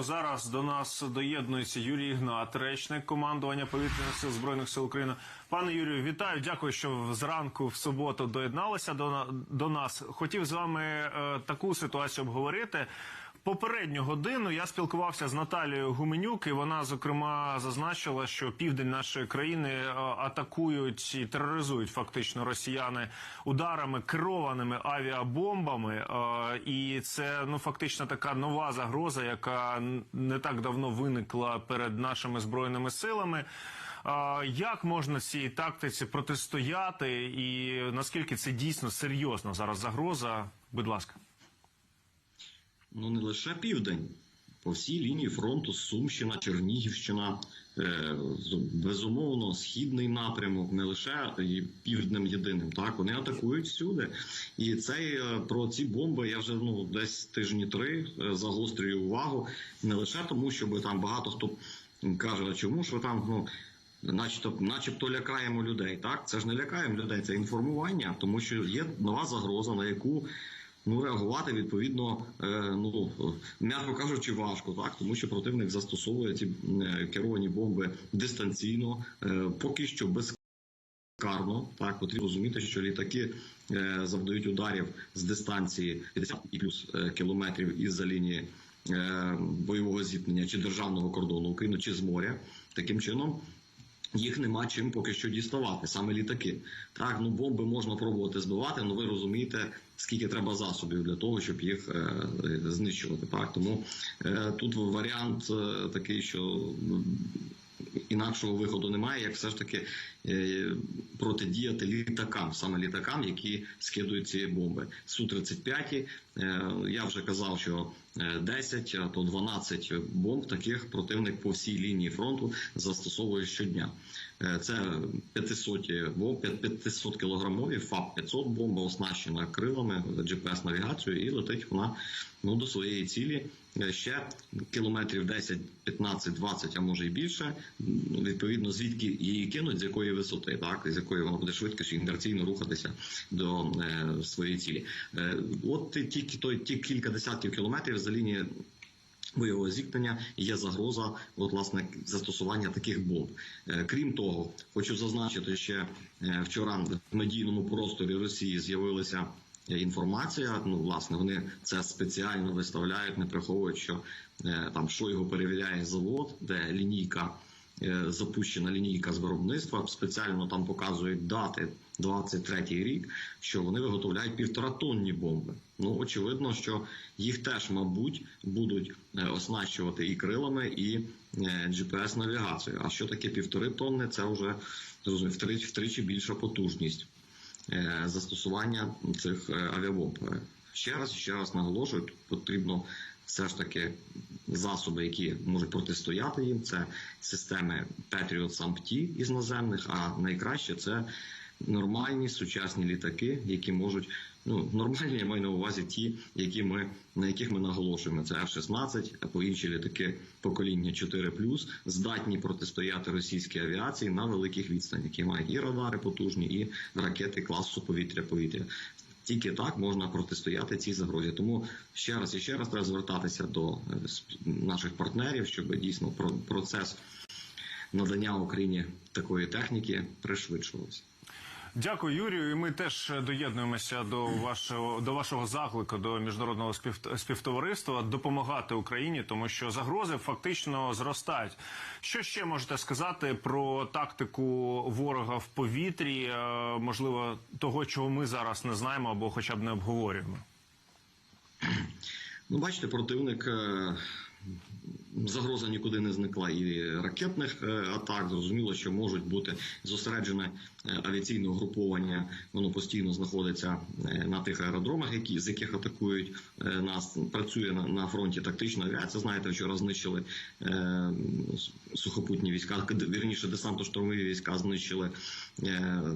Зараз до нас доєднується Юрій Ігнат, речник командування повітряних сил збройних сил України. Пане Юрію, вітаю. Дякую, що зранку в суботу доєдналися до, до нас. Хотів з вами е, таку ситуацію обговорити. Попередню годину я спілкувався з Наталією Гуменюк, і вона зокрема зазначила, що південь нашої країни е, атакують і тероризують фактично росіяни ударами керованими авіабомбами. Е, І це ну фактично така нова загроза, яка не так давно виникла перед нашими збройними силами. Як можна цій тактиці протистояти, і наскільки це дійсно серйозна зараз загроза? Будь ласка. Ну не лише південь. По всій лінії фронту Сумщина, Чернігівщина, е, безумовно, східний напрямок, не лише півднем єдиним. Так вони атакують всюди. І цей е, про ці бомби я вже ну десь тижні три е, загострюю увагу. Не лише тому, щоб там багато хто каже, а чому ж ви там ну. Начебто, начебто лякаємо людей. Так, це ж не лякаємо людей, це інформування, тому що є нова загроза, на яку ну реагувати відповідно, е, ну м'яко кажучи, важко, так тому що противник застосовує ці е, керовані бомби дистанційно, е, поки що без. Карно так потрібно розуміти, що літаки е, завдають ударів з дистанції 50 і плюс кілометрів із за лінії е, бойового зіткнення чи державного кордону України, чи з моря. Таким чином їх нема чим поки що діставати, саме літаки. Так, ну бомби можна пробувати збивати, але ви розумієте, скільки треба засобів для того, щоб їх е, знищувати. Так, тому е, тут варіант е, такий, що інакшого виходу немає, як все ж таки е, протидіяти літакам, саме літакам, які скидують ці бомби. Су 35 е, Я вже казав, що е, 10, а то 12 бомб таких противник по всій лінії фронту застосовує щодня. Е, Це 500 бомб, 500 кілограмові ФАП 500 бомба оснащена крилами, GPS навігацією і летить вона ну до своєї цілі Е, ще кілометрів 10, 15, 20, а може і більше. Ну, Відповідно, звідки її кинуть, з якої висоти, так з якої вона буде швидко інерційно рухатися до е, своєї цілі. Е, от ті- тільки той ті кілька десятків кілометрів за лінії. Бойового зіткнення є загроза от, власне застосування таких бомб. Е, Крім того, хочу зазначити, ще е, вчора в медійному просторі Росії з'явилася е, інформація. Ну, власне, вони це спеціально виставляють, не приховують, що там Шойгу перевіряє завод, де лінійка. Е, Запущена лінійка з виробництва спеціально там показують дати 23-й рік, що вони виготовляють півторатонні бомби. Ну очевидно, що їх теж, мабуть, будуть е, оснащувати і крилами, і е, GPS навігацією. А що таке півтори тонни? Це вже втричі, втричі більша потужність е, застосування цих е, авіабомб. Е, Ще раз ще раз наголошую, тут потрібно все ж таки засоби, які можуть протистояти їм. Це системи Patriot SAMP-T із наземних, а найкраще це нормальні сучасні літаки, які можуть ну нормальні, я маю на увазі ті, які ми на яких ми наголошуємо. Це F-16, або інші літаки покоління 4+, здатні протистояти російській авіації на великих відстанях, які мають і радари потужні, і ракети класу повітря-повітря. Тільки так можна протистояти цій загрозі. Тому ще раз і ще раз треба звертатися до е, наших партнерів, щоб дійсно про- процес надання Україні такої техніки пришвидшувався. Дякую, Юрію. І ми теж доєднуємося до вашого до вашого заклику до міжнародного спів, співтовариства допомагати Україні, тому що загрози фактично зростають. Що ще можете сказати про тактику ворога в повітрі? е, Можливо, того, чого ми зараз не знаємо або хоча б не обговорюємо. Ну, бачите, противник е, загроза нікуди не зникла і ракетних е, атак. Зрозуміло, що можуть бути зосереджене авіаційне угруповання. Воно постійно знаходиться е, на тих аеродромах, які з яких атакують е, нас. Працює на, на фронті тактична авіація. Знаєте, вчора знищили е, сухопутні війська, вірніше десантно-штурмові війська знищили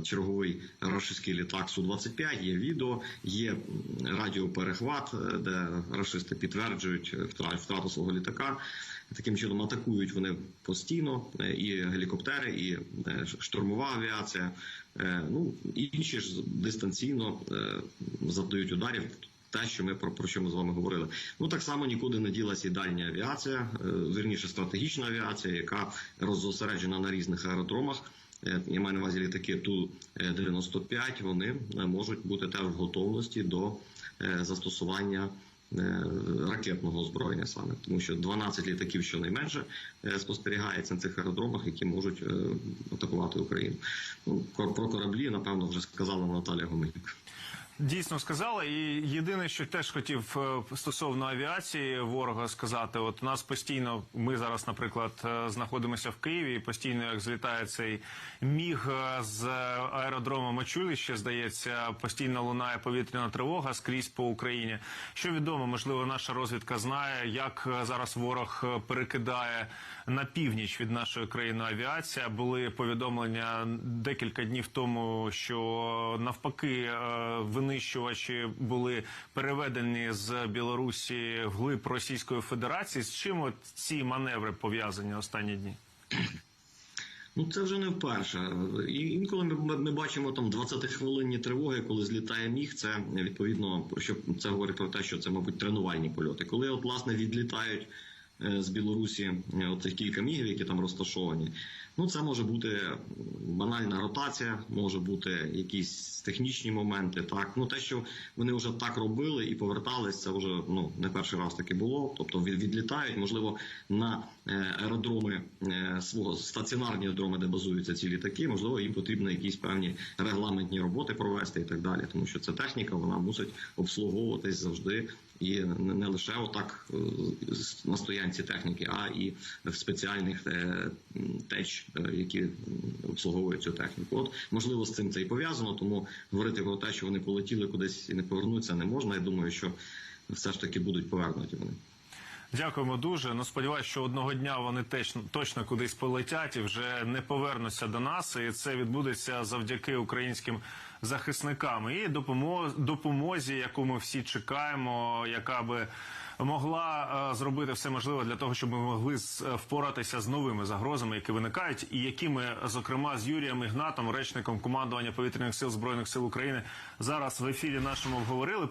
черговий рашистський літак Су 25 Є відео, є радіоперехват, е, де рашисти підтверджують втрату свого літака. Таким чином атакують вони постійно е, і гелікоптери, і е, штурмова авіація. Е, Ну інші ж дистанційно е, завдають ударів. те, що ми про, про що ми з вами говорили. Ну так само нікуди не ділася і дальня авіація, е, вірніше стратегічна авіація, яка роззосереджена на різних аеродромах. Е, Я маю на увазі літаки Ту-95, вони е, можуть бути теж в готовності до е, застосування е, ракетного озброєння саме, тому що 12 літаків щонайменше е, спостерігається на цих аеродромах, які можуть е, атакувати Україну. Ну, про кораблі, напевно, вже сказала Наталія Гомельник. Дійсно сказали, і єдине, що теж хотів е, стосовно авіації ворога сказати, от у нас постійно, ми зараз, наприклад, е, знаходимося в Києві, і постійно як злітає цей міг е, з аеродрому Мачулище, здається, постійно лунає повітряна тривога скрізь по Україні. Що відомо, можливо, наша розвідка знає, як зараз ворог перекидає на північ від нашої країни авіація. Були повідомлення декілька днів тому, що навпаки е, винищувачі були переведені з Білорусі в глиб Російської Федерації. З чим от ці маневри пов'язані останні дні? Ну це вже не вперше. І інколи ми, ми бачимо там 20-хвилинні тривоги, коли злітає міг. Це відповідно, що це говорить про те, що це, мабуть, тренувальні польоти. Коли от власне відлітають з Білорусі е, оцих кілька мігів, які там розташовані. Ну це може бути банальна ротація, може бути якісь технічні моменти. Так, ну те, що вони вже так робили і повертались, це вже ну не перший раз таке було. Тобто відлітають, можливо, на е, аеродроми е, свого стаціонарні аеродроми, де базуються ці літаки. Можливо, їм потрібно якісь певні регламентні роботи провести і так далі, тому що ця техніка вона мусить обслуговуватись завжди. І не лише отак е, на стоянці техніки, а і в спеціальних е, теч, е, які обслуговують цю техніку. От можливо з цим це і пов'язано, тому говорити про те, що вони полетіли кудись і не повернуться, не можна. Я думаю, що все ж таки будуть повернуті вони. Дякуємо дуже. Ну сподіваюся, що одного дня вони теж точно кудись полетять і вже не повернуться до нас. І це відбудеться завдяки українським захисникам і допомозі, яку ми всі чекаємо, яка би могла е, зробити все можливе для того, щоб ми могли з- е, впоратися з новими загрозами, які виникають, і які ми, зокрема, з Юрієм Ігнатом, речником командування повітряних сил збройних сил України, зараз в ефірі нашому обговорили.